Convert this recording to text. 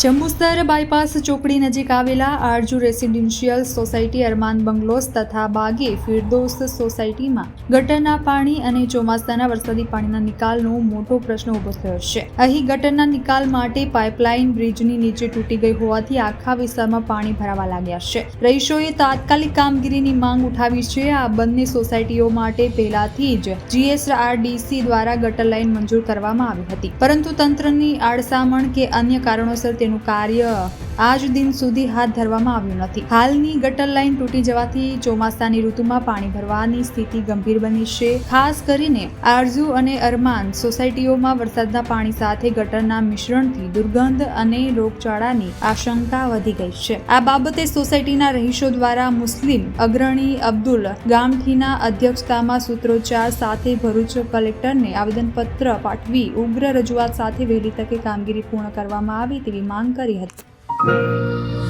Jambusar bypass ચોકડી નજીક આવેલા Aarzu residential society Armaan bungalows તથા બાગે ફિરદોસ સોસાયટીમાં ગટરના પાણી અને ચોમાસાના વરસાદી પાણીના નિકાલનો મોટો પ્રશ્ન ઊભો થયો છે. અહીં ગટરના નિકાલ માટે પાઇપલાઇન બ્રિજની નીચે તૂટી ગઈ હોવાથી આખા વિસ્તારમાં પાણી ભરાવા લાગ્યા છે. રહીશોએ તાત્કાલિક કામગીરીની માંગ ઉઠાવી છે. આ બંને સોસાયટીઓ માટે પહેલાથી જ જીએસઆરડીસી દ્વારા ગટર લાઇન મંજૂર કરવામાં આવી હતી. પરંતુ તંત્રની આડસામણ કે અન્ય કારણોસર તેનું કાર્ય આજ દિન સુધી હાથ ધરવામાં આવ્યું નથી. હાલની ગટર લાઇન તૂટી જવાથી ચોમાસાની ઋતુમાં પાણી ભરવાની સ્થિતિ ગંભીર બની છે. ખાસ કરીને આરઝુ અને અરમાન સોસાયટીઓમાં વરસાદના પાણી સાથે ગટરના મિશ્રણથી દુર્ગંધ અને રોગચાળાની આશંકા વધી ગઈ છે. આ બાબતે સોસાયટીના રહીશો દ્વારા મુસ્લિમ અગ્રણી અબ્દુલ ગામઠીના અધ્યક્ષતામાં સૂત્રોચ્ચાર સાથે ભરૂચ કલેક્ટરને આવેદનપત્ર પાઠવી ઉગ્ર રજૂઆત સાથે વહેલી તકે કામગીરી પૂર્ણ કરવામાં આવે તેવી માંગ કરી હતી. Música